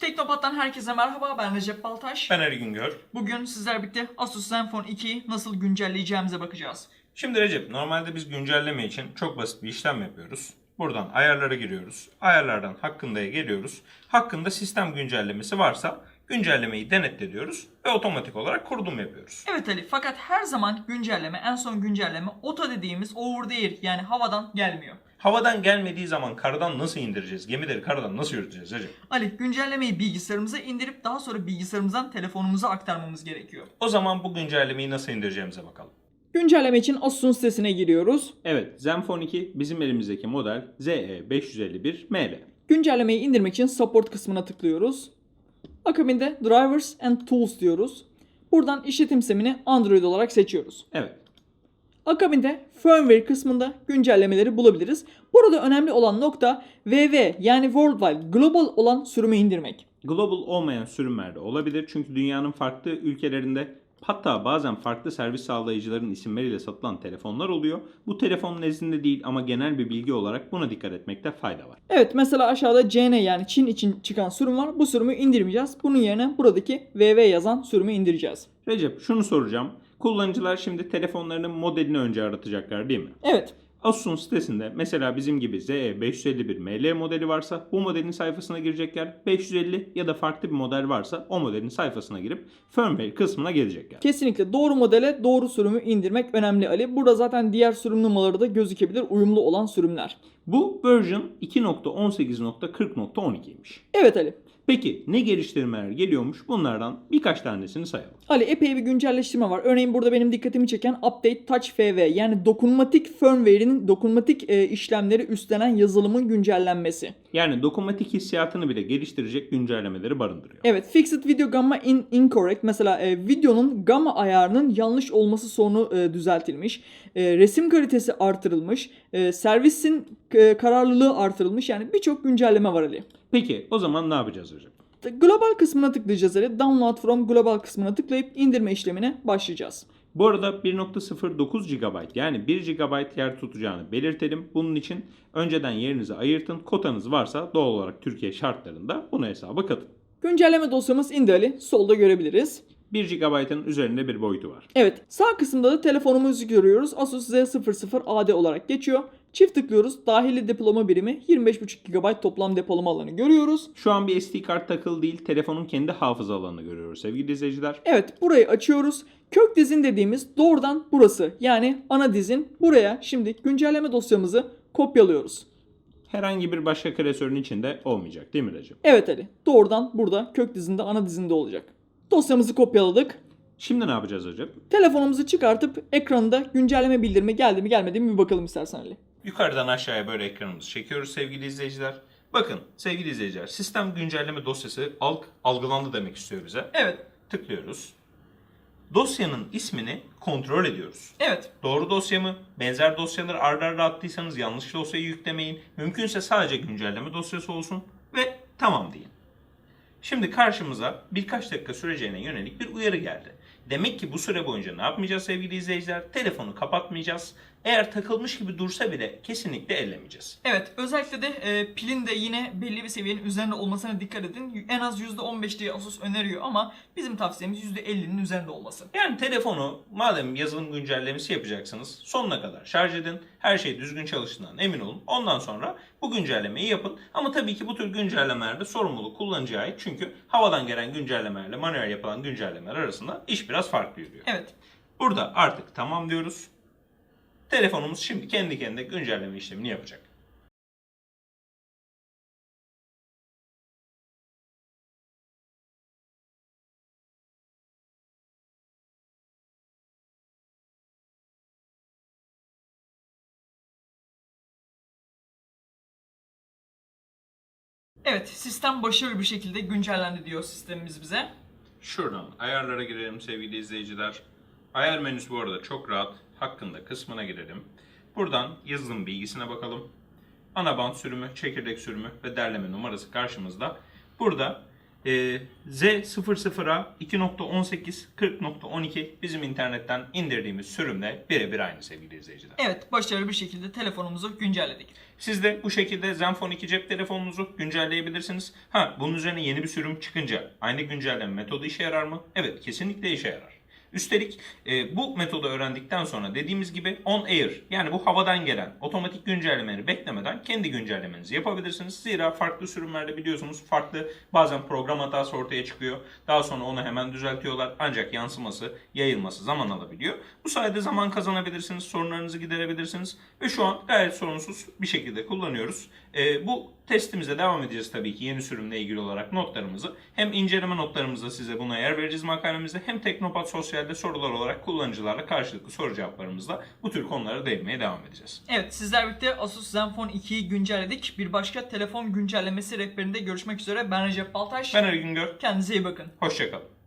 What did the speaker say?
Teknopat'tan herkese merhaba ben Recep Baltaş. Ben Ali Güngör. Bugün sizler birlikte Asus Zenfone 2'yi nasıl güncelleyeceğimize bakacağız. Şimdi Recep normalde biz güncelleme için çok basit bir işlem yapıyoruz. Buradan ayarlara giriyoruz. Ayarlardan hakkındaya geliyoruz. Hakkında sistem güncellemesi varsa güncellemeyi denetle diyoruz ve otomatik olarak kurulum yapıyoruz. Evet Ali fakat her zaman güncelleme en son güncelleme OTA dediğimiz over air yani havadan gelmiyor. Havadan gelmediği zaman karadan nasıl indireceğiz? Gemileri karadan nasıl yürüteceğiz Recep? Ali güncellemeyi bilgisayarımıza indirip daha sonra bilgisayarımızdan telefonumuza aktarmamız gerekiyor. O zaman bu güncellemeyi nasıl indireceğimize bakalım. Güncelleme için Asus'un sitesine giriyoruz. Evet Zenfone 2 bizim elimizdeki model E ZE551ML. Güncellemeyi indirmek için support kısmına tıklıyoruz. Akabinde drivers and tools diyoruz. Buradan işletim sistemini Android olarak seçiyoruz. Evet. Akabinde firmware kısmında güncellemeleri bulabiliriz. Burada önemli olan nokta VV yani worldwide global olan sürümü indirmek. Global olmayan sürümlerde olabilir çünkü dünyanın farklı ülkelerinde hatta bazen farklı servis sağlayıcıların isimleriyle satılan telefonlar oluyor. Bu telefon nezdinde değil ama genel bir bilgi olarak buna dikkat etmekte fayda var. Evet mesela aşağıda CN yani Çin için çıkan sürüm var. Bu sürümü indirmeyeceğiz. Bunun yerine buradaki VV yazan sürümü indireceğiz. Recep şunu soracağım. Kullanıcılar şimdi telefonlarının modelini önce aratacaklar değil mi? Evet. Asus'un sitesinde mesela bizim gibi ZE551ML modeli varsa bu modelin sayfasına girecekler. 550 ya da farklı bir model varsa o modelin sayfasına girip firmware kısmına gelecekler. Kesinlikle doğru modele doğru sürümü indirmek önemli Ali. Burada zaten diğer sürüm numaraları da gözükebilir uyumlu olan sürümler. Bu version 2.18.40.12'ymiş. Evet Ali. Peki ne geliştirmeler geliyormuş? Bunlardan birkaç tanesini sayalım. Ali epey bir güncelleştirme var. Örneğin burada benim dikkatimi çeken Update Touch FV yani dokunmatik firmware'in dokunmatik e, işlemleri üstlenen yazılımın güncellenmesi. Yani dokunmatik hissiyatını bile geliştirecek güncellemeleri barındırıyor. Evet, Fixed Video Gamma in Incorrect mesela e, videonun gamma ayarının yanlış olması sorunu e, düzeltilmiş. E, resim kalitesi artırılmış. E, servisin e, kararlılığı artırılmış. Yani birçok güncelleme var Ali. Peki o zaman ne yapacağız hocam? Global kısmına tıklayacağız Ali. Download from Global kısmına tıklayıp indirme işlemine başlayacağız. Bu arada 1.09 GB yani 1 GB yer tutacağını belirtelim. Bunun için önceden yerinizi ayırtın. Kotanız varsa doğal olarak Türkiye şartlarında bunu hesaba katın. Güncelleme dosyamız indi Ali. Solda görebiliriz. 1 GB'ın üzerinde bir boyutu var. Evet sağ kısımda da telefonumuzu görüyoruz. Asus Z00AD olarak geçiyor. Çift tıklıyoruz. Dahili depolama birimi 25.5 GB toplam depolama alanı görüyoruz. Şu an bir SD kart takılı değil, telefonun kendi hafıza alanını görüyoruz sevgili izleyiciler. Evet burayı açıyoruz. Kök dizin dediğimiz doğrudan burası. Yani ana dizin buraya şimdi güncelleme dosyamızı kopyalıyoruz. Herhangi bir başka klasörün içinde olmayacak değil mi Recep? Evet Ali doğrudan burada kök dizinde ana dizinde olacak. Dosyamızı kopyaladık. Şimdi ne yapacağız hocam? Telefonumuzu çıkartıp ekranda güncelleme bildirimi geldi mi gelmedi mi bir bakalım istersen Ali. Yukarıdan aşağıya böyle ekranımızı çekiyoruz sevgili izleyiciler. Bakın sevgili izleyiciler sistem güncelleme dosyası alg algılandı demek istiyor bize. Evet. Tıklıyoruz. Dosyanın ismini kontrol ediyoruz. Evet. Doğru dosya mı? Benzer dosyaları arda arda attıysanız yanlış dosyayı yüklemeyin. Mümkünse sadece güncelleme dosyası olsun ve tamam deyin. Şimdi karşımıza birkaç dakika süreceğine yönelik bir uyarı geldi. Demek ki bu süre boyunca ne yapmayacağız sevgili izleyiciler? Telefonu kapatmayacağız. Eğer takılmış gibi dursa bile kesinlikle ellemeyeceğiz. Evet, özellikle de e, pilin de yine belli bir seviyenin üzerinde olmasına dikkat edin. En az %15 diye Asus öneriyor ama bizim tavsiyemiz %50'nin üzerinde olması. Yani telefonu madem yazılım güncellemesi yapacaksınız sonuna kadar şarj edin. Her şey düzgün çalıştığından emin olun. Ondan sonra bu güncellemeyi yapın. Ama tabii ki bu tür güncellemelerde sorumluluk kullanıcıya ait. Çünkü havadan gelen güncellemelerle manuel yapılan güncellemeler arasında iş biraz farklı yürüyor. Evet. Burada artık tamam diyoruz. Telefonumuz şimdi kendi kendine güncelleme işlemini yapacak. Evet, sistem başarılı bir şekilde güncellendi diyor sistemimiz bize. Şuradan ayarlara girelim sevgili izleyiciler. Ayar menüsü bu arada çok rahat. Hakkında kısmına girelim. Buradan yazılım bilgisine bakalım. Ana band sürümü, çekirdek sürümü ve derleme numarası karşımızda. Burada e, Z00'a 2.18 40.12 bizim internetten indirdiğimiz sürümle birebir aynı sevgili izleyiciler. Evet başarılı bir şekilde telefonumuzu güncelledik. Siz de bu şekilde Zenfone 2 cep telefonunuzu güncelleyebilirsiniz. Ha bunun üzerine yeni bir sürüm çıkınca aynı güncelleme metodu işe yarar mı? Evet kesinlikle işe yarar. Üstelik e, bu metodu öğrendikten sonra dediğimiz gibi on air yani bu havadan gelen otomatik güncellemeleri beklemeden kendi güncellemenizi yapabilirsiniz. Zira farklı sürümlerde biliyorsunuz farklı bazen program hatası ortaya çıkıyor. Daha sonra onu hemen düzeltiyorlar ancak yansıması, yayılması zaman alabiliyor. Bu sayede zaman kazanabilirsiniz, sorunlarınızı giderebilirsiniz ve şu an gayet sorunsuz bir şekilde kullanıyoruz. E, bu testimize devam edeceğiz tabii ki yeni sürümle ilgili olarak notlarımızı. Hem inceleme notlarımızda size buna yer vereceğiz makalemizde hem Teknopat Sosyal'de sorular olarak kullanıcılarla karşılıklı soru cevaplarımızda bu tür konulara değinmeye devam edeceğiz. Evet sizler birlikte Asus Zenfone 2'yi güncelledik. Bir başka telefon güncellemesi rehberinde görüşmek üzere. Ben Recep Baltaş. Ben Ali Güngör, Kendinize iyi bakın. hoşçakalın.